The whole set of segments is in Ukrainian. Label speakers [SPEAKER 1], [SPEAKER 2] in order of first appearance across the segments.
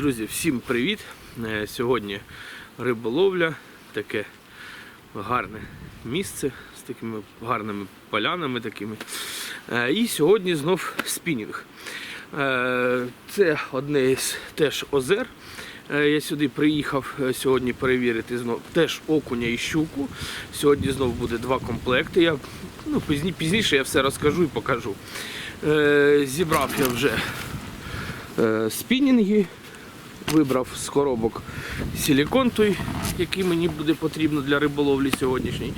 [SPEAKER 1] Друзі, всім привіт! Е, Сьогодні риболовля, таке гарне місце з такими гарними полянами такими. Е, І сьогодні знов спінінг. Е, Це одне із теж озер. Я сюди приїхав сьогодні перевірити знов теж окуня і щуку. Сьогодні знов буде два комплекти. Я ну, пізні, пізніше я все розкажу і покажу. Зібрав я вже спінінги, вибрав з коробок силікон той, який мені буде потрібно для риболовлі сьогоднішній.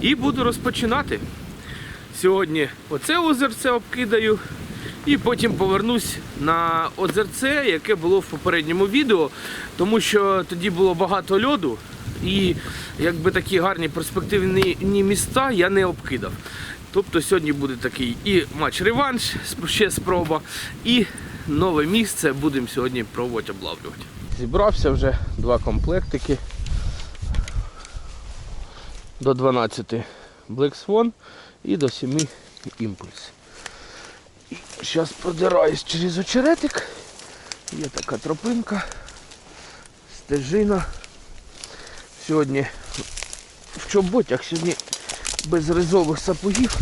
[SPEAKER 1] І буду розпочинати. Сьогодні оце озерце обкидаю. І потім повернусь на озерце, яке було в попередньому відео, тому що тоді було багато льоду, і якби такі гарні перспективні міста я не обкидав. Тобто сьогодні буде такий і матч-реванш, ще спроба, і нове місце будемо сьогодні пробувати облавлювати. Зібрався вже два комплектики до 12 Black Swan і до 7 імпульс. Зараз продираюсь через очеретик. Є така тропинка, стежина. Сьогодні в чоботях, сьогодні без ризових сапогів.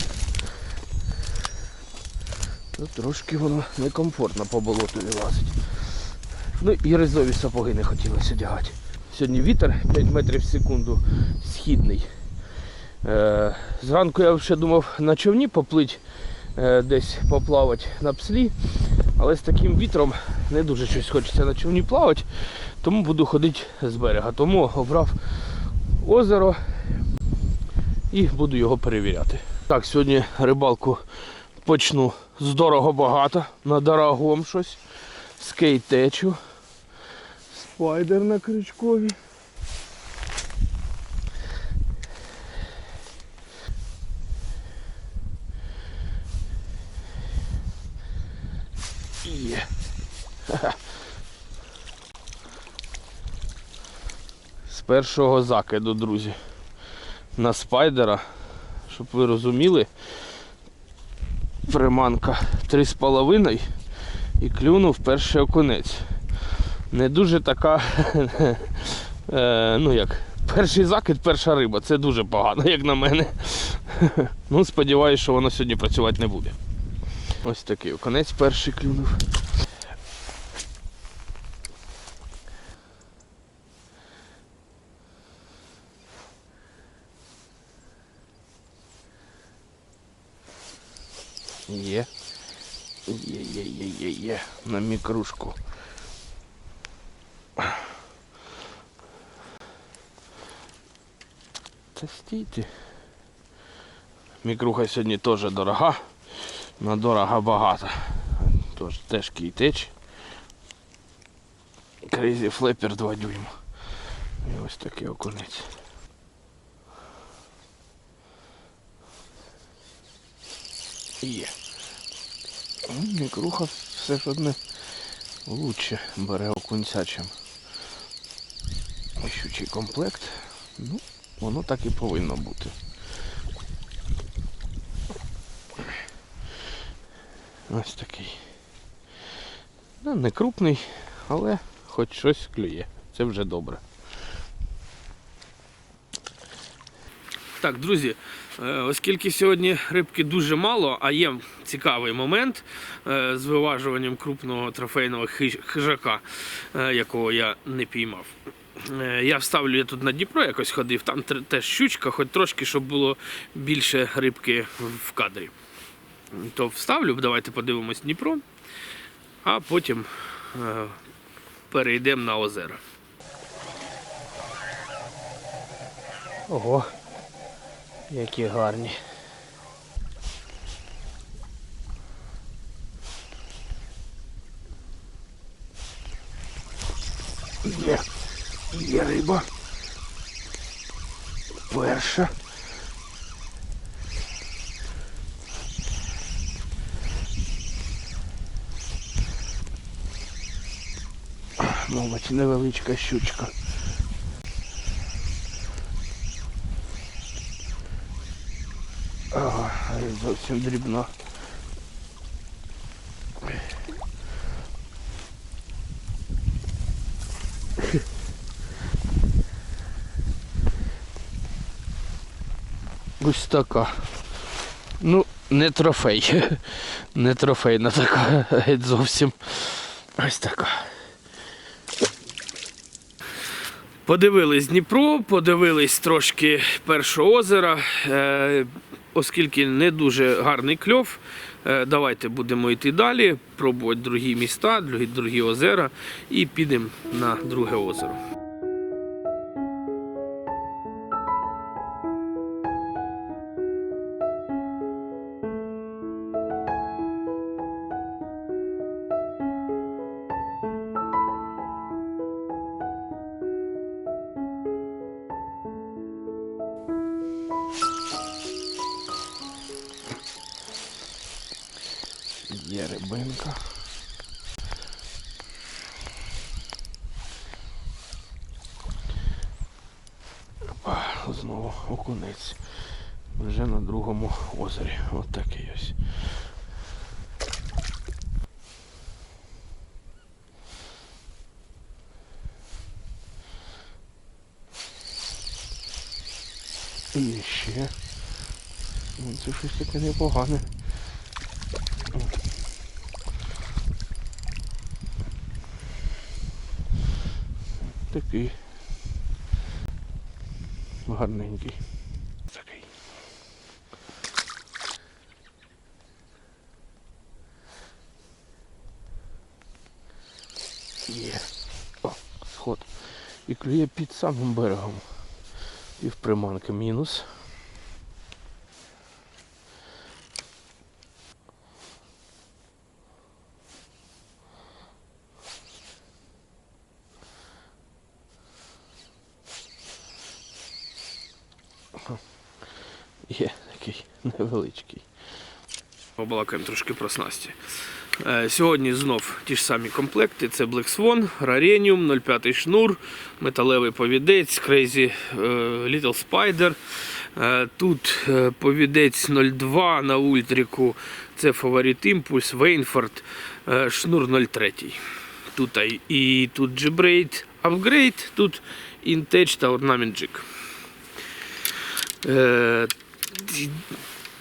[SPEAKER 1] То трошки воно некомфортно по болоту вилазить. Ну і ризові сапоги не хотілося одягати. Сьогодні вітер 5 метрів в секунду східний. Е, зранку я ще думав на човні поплить е, десь поплавати на пслі, але з таким вітром не дуже щось хочеться на човні плавати, тому буду ходити з берега. Тому обрав озеро і буду його перевіряти. Так, сьогодні рибалку почну з дорого багато, на дорогом щось, з кейтечу, спайдер на крючкові. Є. З першого закиду, друзі. На спайдера, щоб ви розуміли, приманка 3,5 і клюнув перший окунець. Не дуже така, е, ну як, перший закид, перша риба. Це дуже погано, як на мене. Ну, сподіваюся, що воно сьогодні працювати не буде. Ось такий окунець перший клюнув. Є. Є, є, є, є, є. На мікрушку. Та стійте. Мікруха сьогодні теж дорога. На дорога багато. Тож теж кейтеч. Crazy Flapper 2 дюйма. І ось такий окунець. Є. Мікруха все ж одне лучше бере окунця, чим щучий комплект. Ну, воно так і повинно бути. Ось такий. Ну, не крупний, але хоч щось клює. Це вже добре. Так, друзі, е, оскільки сьогодні рибки дуже мало, а є цікавий момент е, з виважуванням крупного трофейного хижака, е, якого я не піймав. Я вставлю я тут на Дніпро якось ходив, там теж щучка, хоч трошки, щоб було більше рибки в кадрі. То вставлю, давайте подивимось Дніпро, а потім перейдемо на озеро. Ого, які гарні. Є, є риба. Перша. Мабуть, невеличка щучка. Ага, зовсім дрібно. Ось така. Ну, не трофей. Не трофейна така геть зовсім. Ось така. Подивились Дніпро, подивились трошки першого озера. Е, Оскільки не дуже гарний кльов, е, давайте будемо йти далі, пробувати другі міста, другі озера. І підемо на друге озеро. І ще. Ну, Це щось таке непогане. Такий гарненький. Такий. Є. О, сход. І клює під самим берегом. І в приманки мінус. Є такий невеличкий. Побалакаємо трошки про снасті. Е, Сьогодні знов ті ж самі комплекти. Це Black Swan, Rarenium, 0,5 шнур, металевий повідець, Crazy е, Little Spider. Е, Тут повідець 0,2 на ультріку. Це фаворит імпульс, Вейнфорд, шнур 0,3. Тут і тут G-Braid Upgrade, тут Intech та Ornament Jig.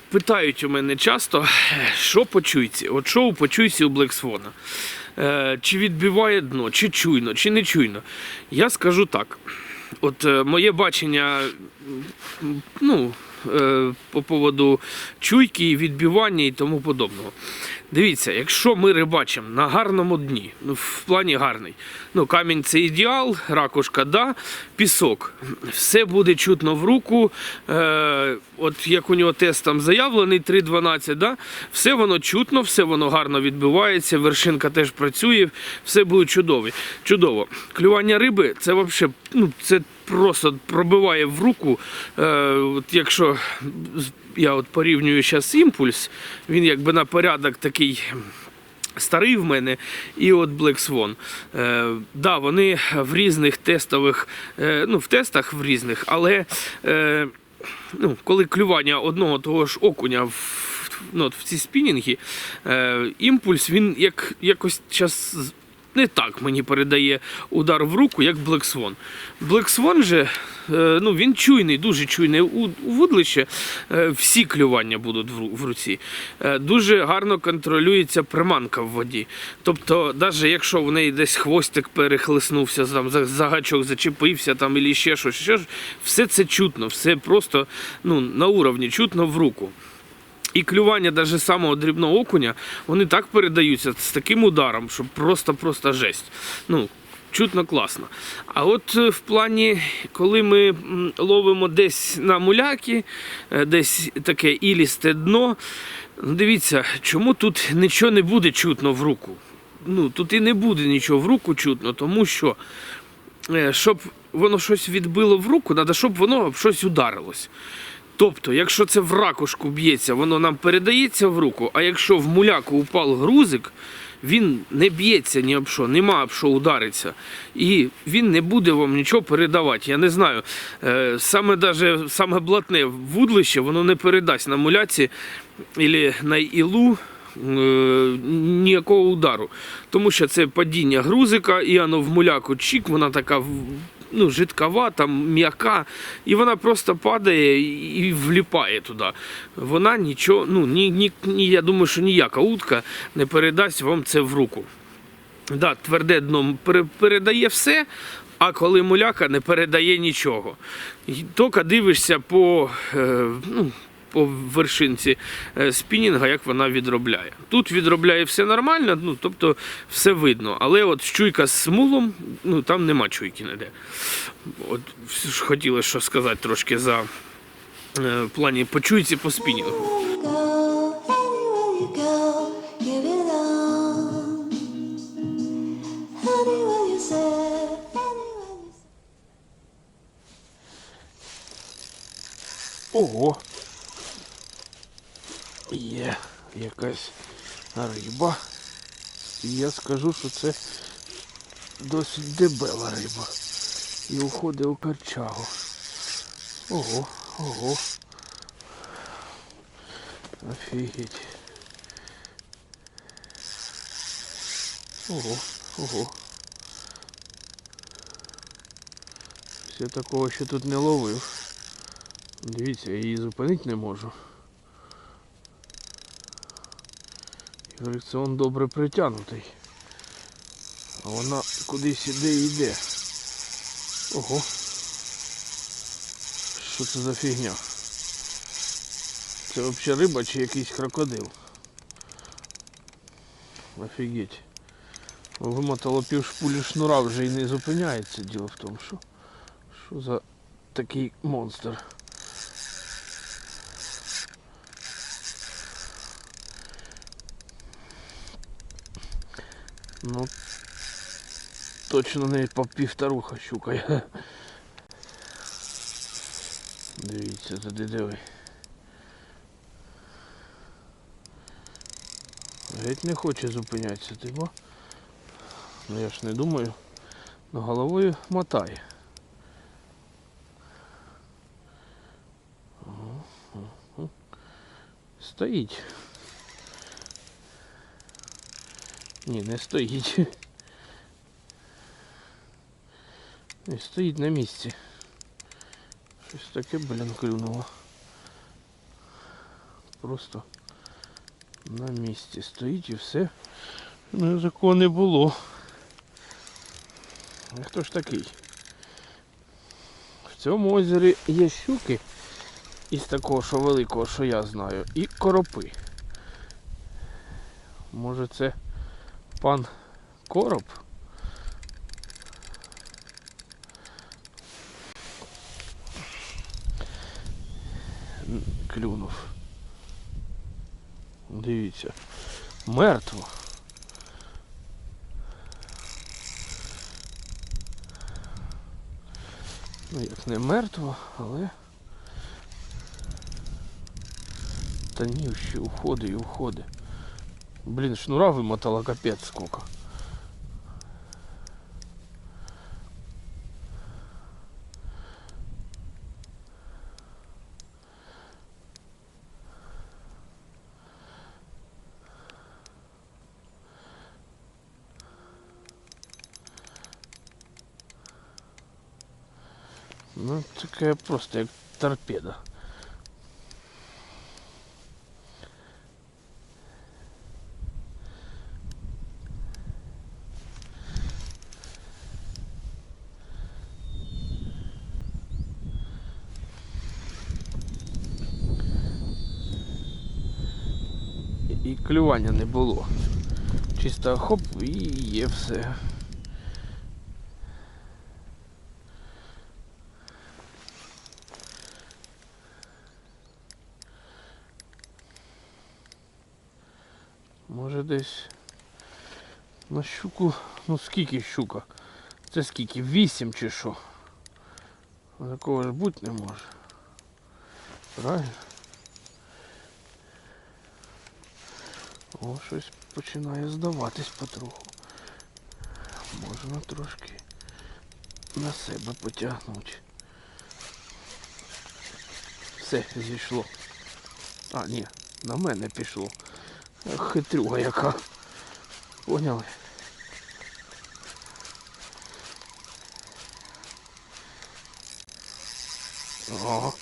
[SPEAKER 1] Питають у мене часто, що по чуйці? От що у почуйці у Блексвона, Е, чи відбиває дно, чи чуйно, чи не чуйно. Я скажу так. От е, моє бачення ну, е, по поводу чуйки, відбивання і тому подобного. Дивіться, якщо ми рибачимо на гарному дні, ну в плані гарний, ну камінь це ідеал, ракушка, да, пісок, все буде чутно в руку. Е, от як у нього тест там заявлений 3.12, да, все воно чутно, все воно гарно відбивається, вершинка теж працює, все буде чудово. чудово. Клювання риби це взагалі, ну, це просто пробиває в руку. Е, от якщо я от порівнюю зараз імпульс, він якби на порядок такий. Старий в мене і от Black Swan. Е, да, вони в різних тестових, е, ну, в тестах в різних, але е, ну, коли клювання одного того ж окуня в, ну, от в ці спінінги, е, імпульс він як, якось час не так мені передає удар в руку, як Black Swan. Же, е, ну, він чуйний, дуже чуйний у, вудлище. Е, всі клювання будуть в, руці. Е, дуже гарно контролюється приманка в воді. Тобто, навіть якщо в неї десь хвостик перехлиснувся, там, за, гачок зачепився там, або ще щось, ще все це чутно, все просто ну, на уровні чутно в руку. І клювання навіть самого дрібного окуня, вони так передаються з таким ударом, що просто-просто жесть. Ну, чутно класно. А от е, в плані, коли ми ловимо десь на муляки, е, десь таке ілісте дно, ну, дивіться, чому тут нічого не буде чутно в руку. Ну, тут і не буде нічого в руку чутно, тому що е, щоб воно щось відбило в руку, треба, щоб воно щось ударилось. Тобто, якщо це в ракушку б'ється, воно нам передається в руку, а якщо в муляку упав грузик, він не б'ється ні об що, нема об що удариться. І він не буде вам нічого передавати. Я не знаю. е, Саме даже, саме блатне вудлище, воно не передасть на муляці або на ілу е, ніякого удару. Тому що це падіння грузика, і воно в муляку чік, вона така ну, жидкова, там м'яка, і вона просто падає і вліпає туди. Вона нічого, ну ні, ні, ні, я думаю, що ніяка утка не передасть вам це в руку. Да, тверде дно передає все, а коли муляка не передає нічого. Тільки дивишся по, е, ну, по вершинці е, спінінга, як вона відробляє. Тут відробляє все нормально, ну, тобто все видно. Але от чуйка з мулом, ну там нема чуйки ніде. От хотіли що сказати трошки за е, в плані по чуйці по спінінгу.
[SPEAKER 2] Anywhere
[SPEAKER 1] Є якась риба. І я скажу, що це досить дебела риба. І уходить у корчагу. Ого, ого. Офігеть. Ого, ого. Все такого ще тут не ловив. Дивіться, я її зупинити не можу. Фрикціон добре притягнутий. А вона кудись іде і йде. Ого. Що це за фігня? Це взагалі риба чи якийсь крокодил? Офігеть. Вимотало пів шпулі шнура вже і не зупиняється. Діло в тому, що, що за такий монстр. Ну, точно не по півторуха щукає. Дивіться, туди диви. Геть не хоче зупинятися, ти бо? Ну я ж не думаю. Но головою мотає. Стоїть. Ні, не стоїть. Не стоїть на місці. Щось таке, блін, клюнуло. Просто на місці стоїть і все. Ну, такого не було. А хто ж такий? В цьому озері є щуки із такого, що великого, що я знаю, і коропи. Може це пан короб? Клюнув. Дивіться. Мертво. Ну як не мертво, але. Та ні, ще уходи і уходи. Блін, шнура вимотала капець сколько. Ну, таке просто як торпеда. Клювання не було. Чисто хоп і є все. Може десь на щуку, ну скільки щука? Це скільки? Вісім чи що? Такого ж бути не може. Правильно? О, щось починає здаватись потроху. Можна трошки на себе потягнути. Все, зійшло. А, ні, на мене пішло. Хитрюга яка. Поняли? О.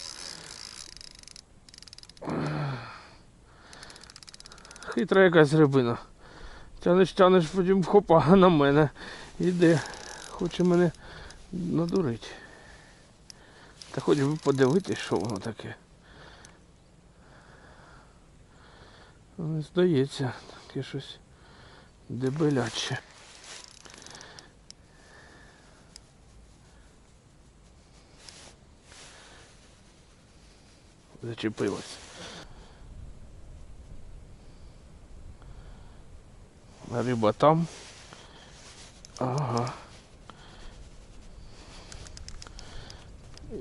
[SPEAKER 1] Хитра якась рибина. Тянеш, тянеш, потім хопа на мене. Іде. Хоче мене надурити. Та хоч би подивитись, що воно таке. Не здається, таке щось дебеляче. Зачепилось. Риба там. Ага.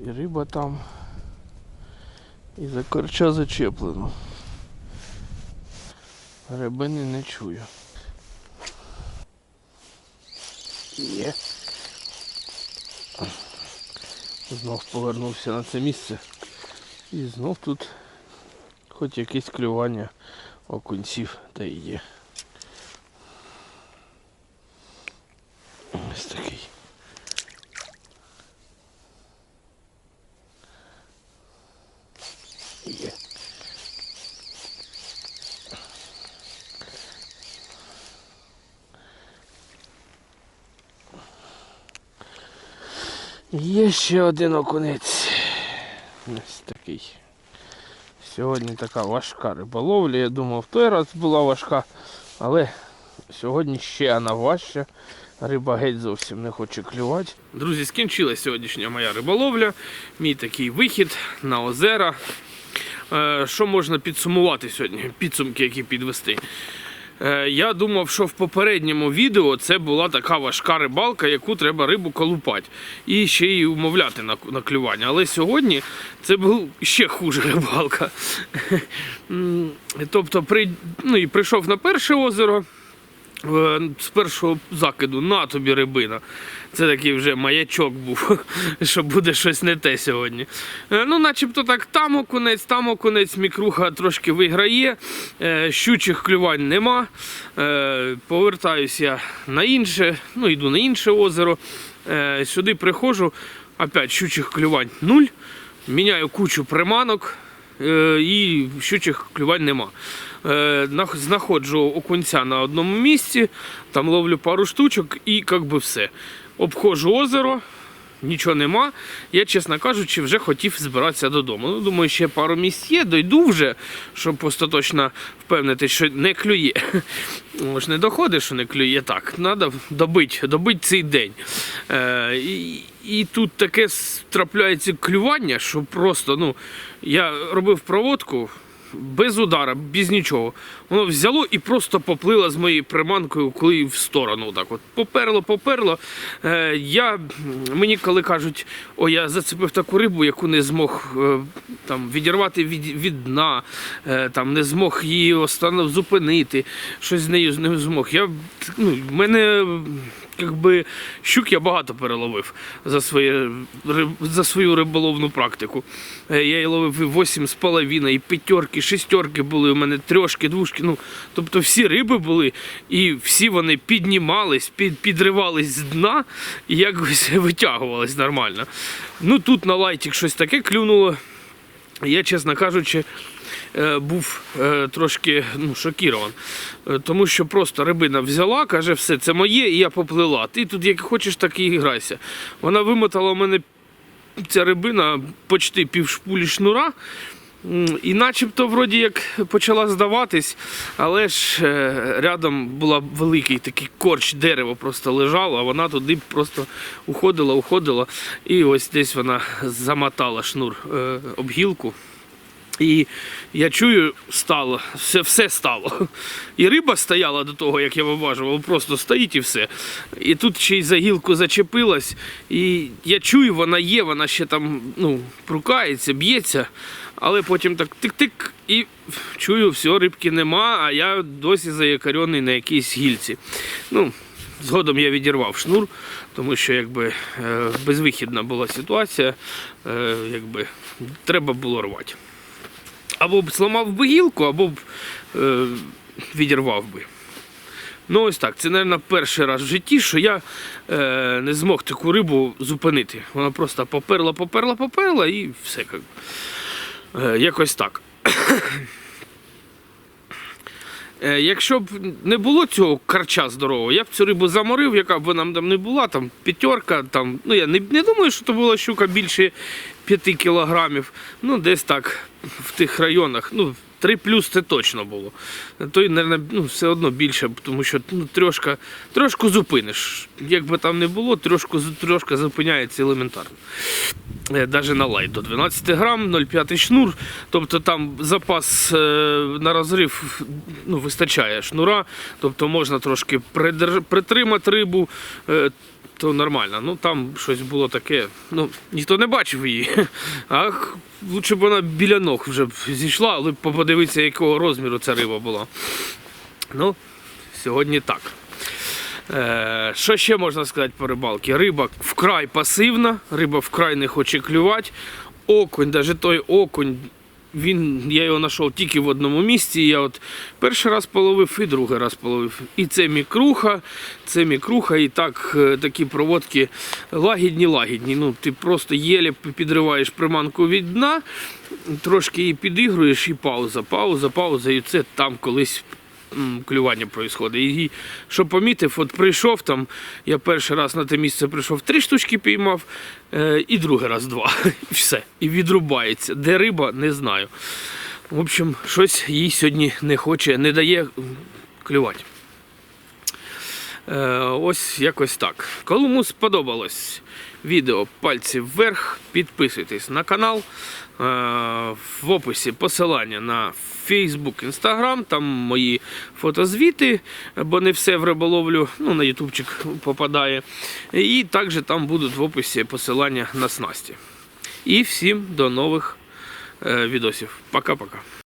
[SPEAKER 1] І риба там. І за корча зачеплено. Рибини не чую. Є. Знов повернувся на це місце. І знов тут хоч якесь клювання окунців та і є. Ось такий. Є. Є ще один окунець. Ось такий. Сьогодні така важка риболовля. Я думав, в той раз була важка, але сьогодні ще вона важча. Риба геть зовсім не хоче клювати. Друзі, скінчилась сьогоднішня моя риболовля. Мій такий вихід на озера. Е, Що можна підсумувати сьогодні? Підсумки, які підвести. Е, Я думав, що в попередньому відео це була така важка рибалка, яку треба рибу колупати. І ще й умовляти на, на клювання. Але сьогодні це був ще хуже рибалка. Тобто, при, ну, і прийшов на перше озеро. Е, З першого закиду на тобі рибина. Це такий вже маячок був, що буде щось не те сьогодні. Е, Ну, начебто так, там окунець, там окунець, мікруха трошки виграє, е, щучих клювань нема. Е, Повертаюсь я на інше, ну йду на інше озеро. Сюди приходжу, опять щучих клювань нуль. Міняю кучу приманок і щучих клювань нема. Знаходжу окунця на одному місці, там ловлю пару штучок і як би все. Обходжу озеро, нічого нема. Я, чесно кажучи, вже хотів збиратися додому. Ну, думаю, ще пару місць є, дойду вже, щоб остаточно впевнити, що не клює. Може, не доходить, що не клює так. Треба добити, добити цей день. Е, і, і тут таке трапляється клювання, що просто, ну, я робив проводку без удара, без нічого. Воно взяло і просто поплило з моєю приманкою, коли в сторону. Так от. Поперло, поперло. Е, я, мені коли кажуть, о, я зацепив таку рибу, яку не змог е, там, відірвати від, від дна, е, там, не змог її останов зупинити, щось з нею не змог. Я, ну, мене якби, щук я багато переловив за, своє, за свою риболовну практику. Е, Я її ловив і 8 з половиною, і п'ятерки, шестерки були, у мене трьошки, двушки. Ну, тобто всі риби були, і всі вони піднімались, під, підривались з дна і якось витягувались нормально. Ну тут на лайтік щось таке клюнуло. Я, чесно кажучи, е, був е, трошки ну, шокірований. Е, Тому що просто рибина взяла, каже, все, це моє, і я поплила. Ти тут як хочеш, так і грайся. Вона вимотала в мене ця рибина почти півшпулі шнура. І начебто вроді як почала здаватись, але ж е, рядом була великий такий корч, дерево просто лежало, а вона туди просто уходила, уходила. І ось десь вона замотала шнур е, об гілку. І я чую, стало, все, все стало. І риба стояла до того, як я виважував, просто стоїть і все. І тут ще й за гілку зачепилась. І я чую, вона є, вона ще там ну, прукається, б'ється. Але потім так тик-тик, і чую, все, рибки нема, а я досі заякорьоний на якійсь гільці. Ну, згодом я відірвав шнур, тому що якби е, безвихідна була ситуація, е, якби треба було рвати. Або б зламав би гілку, або б е, відірвав би. Ну, ось так. Це, мабуть, перший раз в житті, що я е, не змог таку рибу зупинити. Вона просто поперла, поперла, поперла і все. Е, якось так. Е, Якщо б не було цього карча здорового, я б цю рибу заморив, яка б вона там не була, там п'ятерка, там, ну я не, не думаю, що це була щука більше 5 кілограмів. Ну, десь так в тих районах. Ну, 3 плюс це точно було. То ну, все одно більше, тому що ну, трошка, трошку зупиниш. Як би там не було, трошку, трошки зупиняється елементарно. Навіть на лайт до 12 грам, 0,5 шнур. Тобто там запас е, на розрив ну, вистачає шнура, тобто можна трошки притримати рибу. То нормально. Ну там щось було таке. Ну, ніхто не бачив її. А лучше б вона біля ног вже зійшла, але подивитися, якого розміру ця риба була. Ну, сьогодні так. Е, що ще можна сказати по рибалці? Риба вкрай пасивна, риба вкрай не хоче клювати. Окунь, навіть той окунь, він, я його знайшов тільки в одному місці. Я от перший раз половив і другий раз половив. І це мікруха, це мікруха, і так, е, такі проводки лагідні, лагідні. Ну, ти просто єлі підриваєш приманку від дна, трошки її підігруєш і пауза, пауза, пауза, і це там колись клювання відбувається. І що помітив, от прийшов там, я перший раз на те місце прийшов, три штучки піймав, е, і другий раз два. І все. І відрубається. Де риба, не знаю. В общем, щось їй сьогодні не хоче, не дає клювати. Е, ось якось так. Кому сподобалось відео пальці вверх, підписуйтесь на канал. Е, в описі посилання на Facebook, Instagram, там мої фотозвіти, бо не все в риболовлю, ну, на ютубчик попадає. І також там будуть в описі посилання на снасті. І всім до нових е, відосів. Пока-пока.